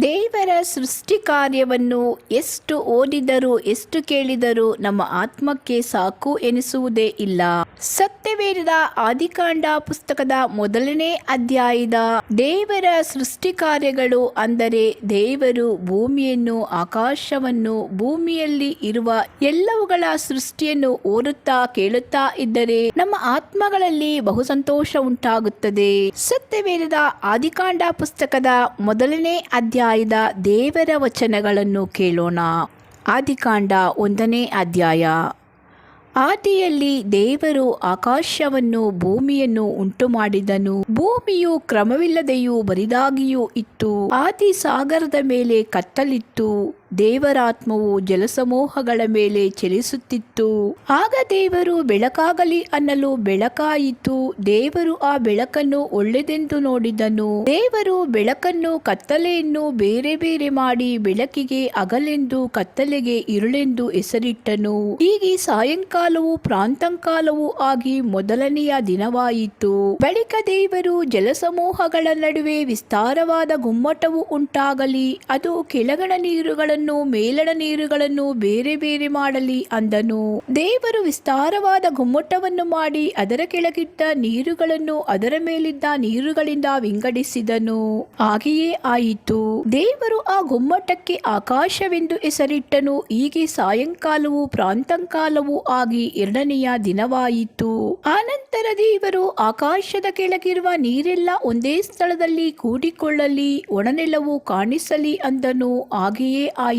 ದೇವರ ಸೃಷ್ಟಿ ಕಾರ್ಯವನ್ನು ಎಷ್ಟು ಓದಿದರೂ, ಎಷ್ಟು ಕೇಳಿದರೂ ನಮ್ಮ ಆತ್ಮಕ್ಕೆ ಸಾಕು ಎನಿಸುವುದೇ ಇಲ್ಲ. ಸತ್ಯವೇದ ಆದಿಕಾಂಡ ಪುಸ್ತಕದ ಮೊದಲನೇ ಅಧ್ಯಾಯದ ದೇವರ ಸೃಷ್ಟಿ ಕಾರ್ಯಗಳು ಅಂದರೆ ದೇವರು ಭೂಮಿಯನ್ನು, ಆಕಾಶವನ್ನು, ಭೂಮಿಯಲ್ಲಿ ಇರುವ ಎಲ್ಲವುಗಳ ಸೃಷ್ಟಿಯನ್ನು ಓದುತ್ತಾ ಕೇಳುತ್ತಾ ಇದ್ದರೆ ನಮ್ಮ ಆತ್ಮಗಳಲ್ಲಿ ಬಹು ಸಂತೋಷ ಉಂಟಾಗುತ್ತದೆ. ಸತ್ಯವೇದದ ಆದಿಕಾಂಡ ಪುಸ್ತಕದ ಮೊದಲನೇ ಅಧ್ಯಾಯದ ದೇವರ ವಚನಗಳನ್ನು ಕೇಳೋಣ. ಆದಿಕಾಂಡ ಒಂದನೇ ಅಧ್ಯಾಯ. ಆದಿಯಲ್ಲಿ ದೇವರು ಆಕಾಶವನ್ನು ಭೂಮಿಯನ್ನು ಉಂಟು ಮಾಡಿದನು ಭೂಮಿಯು ಕ್ರಮವಿಲ್ಲದೆಯೂ ಬರಿದಾಗಿಯೂ ಇತ್ತು. ಆದಿ ಸಾಗರದ ಮೇಲೆ ಕತ್ತಲಿತ್ತು. ದೇವರಾತ್ಮವು ಜಲಸಮೂಹಗಳ ಮೇಲೆ ಚಲಿಸುತ್ತಿತ್ತು. ಆಗ ದೇವರು ಬೆಳಕಾಗಲಿ ಅನ್ನಲು ಬೆಳಕಾಯಿತು. ದೇವರು ಆ ಬೆಳಕನ್ನು ಒಳ್ಳೆದೆಂದು ನೋಡಿದನು. ದೇವರು ಬೆಳಕನ್ನು ಕತ್ತಲೆಯನ್ನು ಬೇರೆ ಬೇರೆ ಮಾಡಿ ಬೆಳಕಿಗೆ ಅಗಲೆಂದು ಕತ್ತಲೆಗೆ ಇರುಳೆಂದು ಹೆಸರಿಟ್ಟನು. ಹೀಗೆ ಸಾಯಂಕಾಲವು ಪ್ರಾಂತಂಕಾಲವೂ ಆಗಿ ಮೊದಲನೆಯ ದಿನವಾಯಿತು. ಬಳಿಕ ದೇವರು ಜಲಸಮೂಹಗಳ ನಡುವೆ ವಿಸ್ತಾರವಾದ ಗುಮ್ಮಟವು ಉಂಟಾಗಲಿ, ಅದು ಕೆಳಗಣ ನೀರುಗಳನ್ನು ಮೇಲಣ ನೀರುಗಳನ್ನು ಬೇರೆ ಬೇರೆ ಮಾಡಲಿ ಅಂದನು. ದೇವರು ವಿಸ್ತಾರವಾದ ಗುಮ್ಮಟವನ್ನು ಮಾಡಿ ಅದರ ಕೆಳಗಿದ್ದ ನೀರುಗಳನ್ನು ಅದರ ಮೇಲಿದ್ದ ನೀರುಗಳಿಂದ ವಿಂಗಡಿಸಿದನು. ಹಾಗೆಯೇ ಆಯಿತು. ದೇವರು ಆ ಗುಮ್ಮಟಕ್ಕೆ ಆಕಾಶವೆಂದು ಹೆಸರಿಟ್ಟನು. ಹೀಗೆ ಸಾಯಂಕಾಲವು ಪ್ರಾಂತಂಕಾಲವೂ ಆಗಿ ಎರಡನೆಯ ದಿನವಾಯಿತು. ಆನಂತರ ದೇವರು ಆಕಾಶದ ಕೆಳಗಿರುವ ನೀರೆಲ್ಲ ಒಂದೇ ಸ್ಥಳದಲ್ಲಿ ಕೂಡಿಕೊಳ್ಳಲಿ, ಒಣನೆಲವು ಕಾಣಿಸಲಿ ಅಂದನು. ಹಾಗೆಯೇ ಆಯಿತು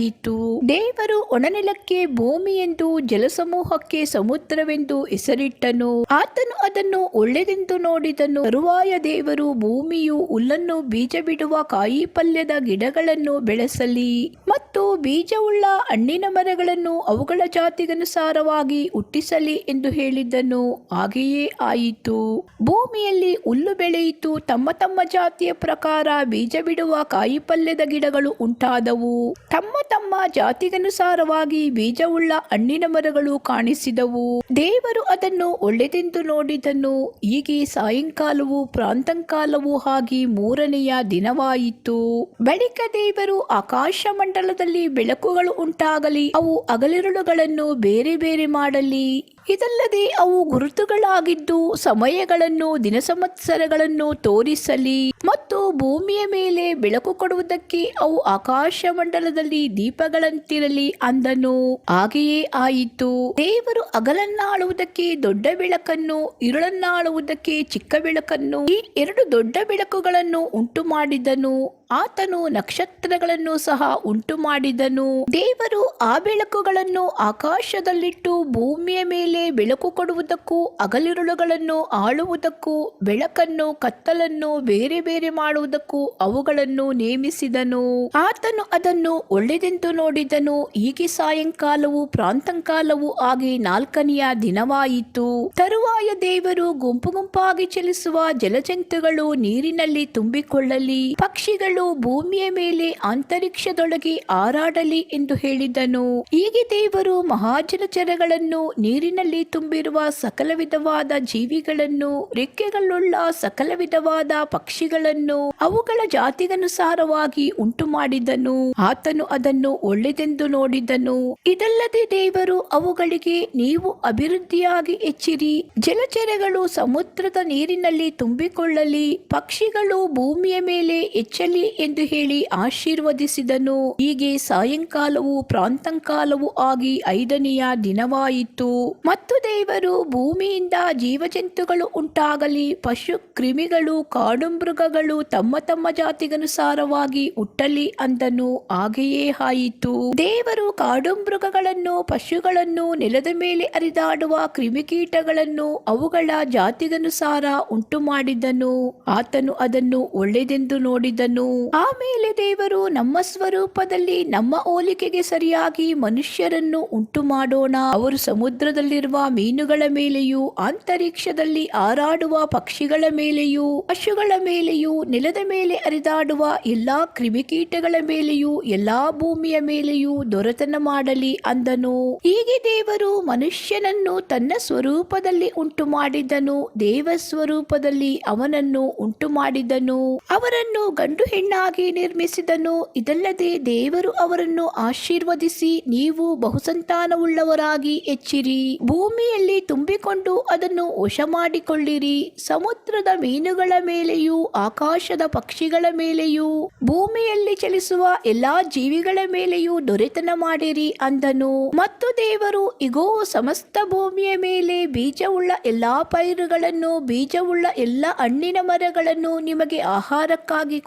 ದೇವರು ಒಣನೆಲಕ್ಕೆ ಭೂಮಿ ಎಂದು ಜಲಸಮೂಹಕ್ಕೆ ಸಮುದ್ರವೆಂದು ಹೆಸರಿಟ್ಟನು. ಆತನು ಅದನ್ನು ಒಳ್ಳೆದೆಂದು ನೋಡಿದನು. ತರುವಾಯ ದೇವರು ಭೂಮಿಯು ಹುಲ್ಲನ್ನು ಬೀಜ ಬಿಡುವ ಕಾಯಿ ಪಲ್ಯದ ಗಿಡಗಳನ್ನು ಬೆಳೆಸಲಿ. ಮತ್ತು ಬೀಜವುಳ್ಳ ಹಣ್ಣಿನ ಮರಗಳನ್ನು ಅವುಗಳ ಜಾತಿಗನುಸಾರವಾಗಿ ಹುಟ್ಟಿಸಲಿ ಎಂದು ಹೇಳಿದ್ದನು. ಹಾಗೆಯೇ ಆಯಿತು. ಭೂಮಿಯಲ್ಲಿ ಹುಲ್ಲು ಬೆಳೆಯಿತು. ತಮ್ಮ ತಮ್ಮ ಜಾತಿಯ ಪ್ರಕಾರ ಬೀಜ ಬಿಡುವ ಕಾಯಿ ಪಲ್ಯದ ಗಿಡಗಳು ಉಂಟಾದವು. ತಮ್ಮ ತಮ್ಮ ಜಾತಿಗನುಸಾರವಾಗಿ ಬೀಜವುಳ್ಳ ಹಣ್ಣಿನ ಮರಗಳು ಕಾಣಿಸಿದವು. ದೇವರು ಅದನ್ನು ಒಳ್ಳೆದೆಂದು ನೋಡಿದನು. ಹೀಗೆ ಸಾಯಂಕಾಲವು ಪ್ರಾಂತಂಕಾಲವೂ ಆಗಿ ಮೂರನೆಯ ದಿನವಾಯಿತು. ಬಳಿಕ ದೇವರು ಆಕಾಶ ಮಂಡಲದಲ್ಲಿ ಬೆಳಕುಗಳು ಉಂಟಾಗಲಿ, ಅವು ಅಗಲಿರುಳುಗಳನ್ನು ಬೇರೆ ಬೇರೆ ಮಾಡಲಿ. ಇದಲ್ಲದೆ ಅವು ಗುರುತುಗಳಾಗಿದ್ದು ಸಮಯಗಳನ್ನು ದಿನ ಸಂವತ್ಸರಗಳನ್ನು ತೋರಿಸಲಿ ಮತ್ತು ಭೂಮಿಯ ಮೇಲೆ ಬೆಳಕು ಕೊಡುವುದಕ್ಕೆ ಅವು ಆಕಾಶ ಮಂಡಲದಲ್ಲಿ ದೀಪಗಳಂತಿರಲಿ ಅಂದನು. ಹಾಗೆಯೇ ಆಯಿತು. ದೇವರು ಅಗಲನ್ನಾಳುವುದಕ್ಕೆ ದೊಡ್ಡ ಬೆಳಕನ್ನು, ಇರುಳನ್ನಾಳುವುದಕ್ಕೆ ಚಿಕ್ಕ ಬೆಳಕನ್ನು, ಈ ಎರಡು ದೊಡ್ಡ ಬೆಳಕುಗಳನ್ನು ಉಂಟು ಮಾಡಿದನು ಆತನು ನಕ್ಷತ್ರಗಳನ್ನು ಸಹ ಉಂಟು ಮಾಡಿದನು ದೇವರು ಆ ಬೆಳಕುಗಳನ್ನು ಆಕಾಶದಲ್ಲಿಟ್ಟು ಭೂಮಿಯ ಮೇಲೆ ಬೆಳಕು ಕೊಡುವುದಕ್ಕೂ ಅಗಲಿರುಳುಗಳನ್ನು ಆಳುವುದಕ್ಕೂ ಬೆಳಕನ್ನು ಕತ್ತಲನ್ನು ಬೇರೆ ಬೇರೆ ಮಾಡುವುದಕ್ಕೂ ಅವುಗಳನ್ನು ನೇಮಿಸಿದನು. ಆತನು ಅದನ್ನು ಒಳ್ಳೆದೆಂದು ನೋಡಿದನು. ಹೀಗೆ ಸಾಯಂಕಾಲವು ಪ್ರಾಂತಂಕಾಲವು ಆಗಿ ನಾಲ್ಕನೆಯ ದಿನವಾಯಿತು. ತರುವಾಯ ದೇವರು ಗುಂಪು ಗುಂಪಾಗಿ ಚಲಿಸುವ ಜಲಜಂತುಗಳು ನೀರಿನಲ್ಲಿ ತುಂಬಿಕೊಳ್ಳಲಿ. ಪಕ್ಷಿಗಳು ಭೂಮಿಯ ಮೇಲೆ ಅಂತರಿಕ್ಷದೊಳಗೆ ಹಾರಾಡಲಿ ಎಂದು ಹೇಳಿದನು. ಹೀಗೆ ದೇವರು ಮಹಾಜನಚರಗಳನ್ನು ನೀರಿನಲ್ಲಿ ತುಂಬಿರುವ ಸಕಲ ವಿಧವಾದ ಜೀವಿಗಳನ್ನು, ರೆಕ್ಕೆಗಳುಳ್ಳ ಸಕಲ ವಿಧವಾದ ಪಕ್ಷಿಗಳನ್ನು ಅವುಗಳ ಜಾತಿಗನುಸಾರವಾಗಿ ಉಂಟು ಮಾಡಿದನು ಆತನು ಅದನ್ನು ಒಳ್ಳೆದೆಂದು ನೋಡಿದನು. ಇದಲ್ಲದೆ ದೇವರು ಅವುಗಳಿಗೆ, ನೀವು ಅಭಿವೃದ್ಧಿಯಾಗಿ ಹೆಚ್ಚಿರಿ. ಜಲಚರಗಳು ಸಮುದ್ರದ ನೀರಿನಲ್ಲಿ ತುಂಬಿಕೊಳ್ಳಲಿ. ಪಕ್ಷಿಗಳು ಭೂಮಿಯ ಮೇಲೆ ಹೆಚ್ಚಲಿ ಎಂದು ಹೇಳಿ ಆಶೀರ್ವದಿಸಿದನು. ಹೀಗೆ ಸಾಯಂಕಾಲವು ಪ್ರಾಂತಂಕಾಲವು ಆಗಿ ಐದನೆಯ ದಿನವಾಯಿತು. ಮತ್ತು ದೇವರು ಭೂಮಿಯಿಂದ ಜೀವಜಂತುಗಳು ಉಂಟಾಗಲಿ, ಪಶು ಕ್ರಿಮಿಗಳು, ಕಾಡು ಮೃಗಗಳು ತಮ್ಮ ತಮ್ಮ ಜಾತಿಗನುಸಾರವಾಗಿ ಹುಟ್ಟಲಿ ಅಂದನು. ಹಾಗೆಯೇ ಆಯಿತು. ದೇವರು ಕಾಡು ಮೃಗಗಳನ್ನು, ಪಶುಗಳನ್ನು, ನೆಲದ ಮೇಲೆ ಅರಿದಾಡುವ ಕ್ರಿಮಿಕೀಟಗಳನ್ನು ಅವುಗಳ ಜಾತಿಗನುಸಾರ ಉಂಟು ಮಾಡಿದನು ಆತನು ಅದನ್ನು ಒಳ್ಳೆದೆಂದು ನೋಡಿದನು. ಆಮೇಲೆ ದೇವರು ನಮ್ಮ ಸ್ವರೂಪದಲ್ಲಿ, ನಮ್ಮ ಹೋಲಿಕೆಗೆ ಸರಿಯಾಗಿ ಮನುಷ್ಯರನ್ನು ಉಂಟು ಮಾಡೋಣ. ಅವರು ಸಮುದ್ರದಲ್ಲಿರುವ ಮೀನುಗಳ ಮೇಲೆಯೂ, ಅಂತರಿಕ್ಷದಲ್ಲಿ ಹಾರಾಡುವ ಪಕ್ಷಿಗಳ ಮೇಲೆಯೂ, ಪಶುಗಳ ಮೇಲೆಯೂ, ನೆಲದ ಮೇಲೆ ಹರಿದಾಡುವ ಎಲ್ಲಾ ಕ್ರಿಮಿಕೀಟಗಳ ಮೇಲೆಯೂ, ಎಲ್ಲಾ ಭೂಮಿಯ ಮೇಲೆಯೂ ದೊರೆತನ ಮಾಡಲಿ ಅಂದನು. ಹೀಗೆ ದೇವರು ಮನುಷ್ಯನನ್ನು ತನ್ನ ಸ್ವರೂಪದಲ್ಲಿ ಉಂಟು ಮಾಡಿದ್ದನು. ದೇವ ಸ್ವರೂಪದಲ್ಲಿ ಅವನನ್ನು ಉಂಟು ಮಾಡಿದನು ಅವರನ್ನು ಗಂಡು ಹೆಣ್ಣಾಗಿ ನಿರ್ಮಿಸಿದನು. ಇದಲ್ಲದೆ ದೇವರು ಅವರನ್ನು ಆಶೀರ್ವದಿಸಿ ನೀವು ಬಹುಸಂತಾನವುಳ್ಳವರಾಗಿ ಹೆಚ್ಚಿರಿ. ಭೂಮಿಯಲ್ಲಿ ತುಂಬಿಕೊಂಡು ಅದನ್ನು ವಶ ಮಾಡಿಕೊಳ್ಳಿರಿ ಸಮುದ್ರದ ಮೀನುಗಳ ಮೇಲೆಯೂ ಆಕಾಶದ ಪಕ್ಷಿಗಳ ಮೇಲೆಯೂ ಭೂಮಿಯಲ್ಲಿ ಚಲಿಸುವ ಎಲ್ಲಾ ಜೀವಿಗಳ ಮೇಲೆಯೂ ದೊರೆತನ ಮಾಡಿರಿ ಅಂದನು. ಮತ್ತು ದೇವರು, ಇಗೋ, ಸಮಸ್ತ ಭೂಮಿಯ ಮೇಲೆ ಬೀಜವುಳ್ಳ ಎಲ್ಲಾ ಪೈರುಗಳನ್ನು, ಬೀಜವುಳ್ಳ ಎಲ್ಲ ಹಣ್ಣಿನ ಮರಗಳನ್ನು ನಿಮಗೆ ಆಹಾರಕ್ಕಾಗಿ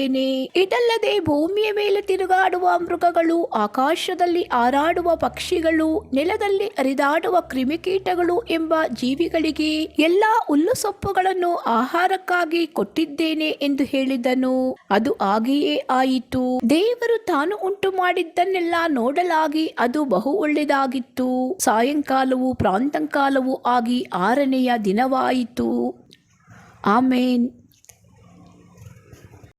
ಕೊಟ್ಟಿದ್ದೇನೆ ಇದಲ್ಲದೆ ಭೂಮಿಯ ಮೇಲೆ ತಿರುಗಾಡುವ ಮೃಗಗಳು, ಆಕಾಶದಲ್ಲಿ ಹಾರಾಡುವ ಪಕ್ಷಿಗಳು, ನೆಲದಲ್ಲಿ ಹರಿದಾಡುವ ಕ್ರಿಮಿಕೀಟಗಳು ಎಂಬ ಜೀವಿಗಳಿಗೆ ಎಲ್ಲಾ ಹುಲ್ಲು ಸೊಪ್ಪುಗಳನ್ನು ಆಹಾರಕ್ಕಾಗಿ ಕೊಟ್ಟಿದ್ದೇನೆ ಎಂದು ಹೇಳಿದನು. ಅದು ಹಾಗೆಯೇ ಆಯಿತು. ದೇವರು ತಾನು ಉಂಟು ಮಾಡಿದ್ದನ್ನೆಲ್ಲ ನೋಡಲಾಗಿ ಅದು ಬಹು ಒಳ್ಳೆಯದಾಗಿತ್ತು. ಸಾಯಂಕಾಲವು ಪ್ರಾಂತಂಕಾಲವೂ ಆಗಿ ಆರನೆಯ ದಿನವಾಯಿತು. ಆಮೇನ್.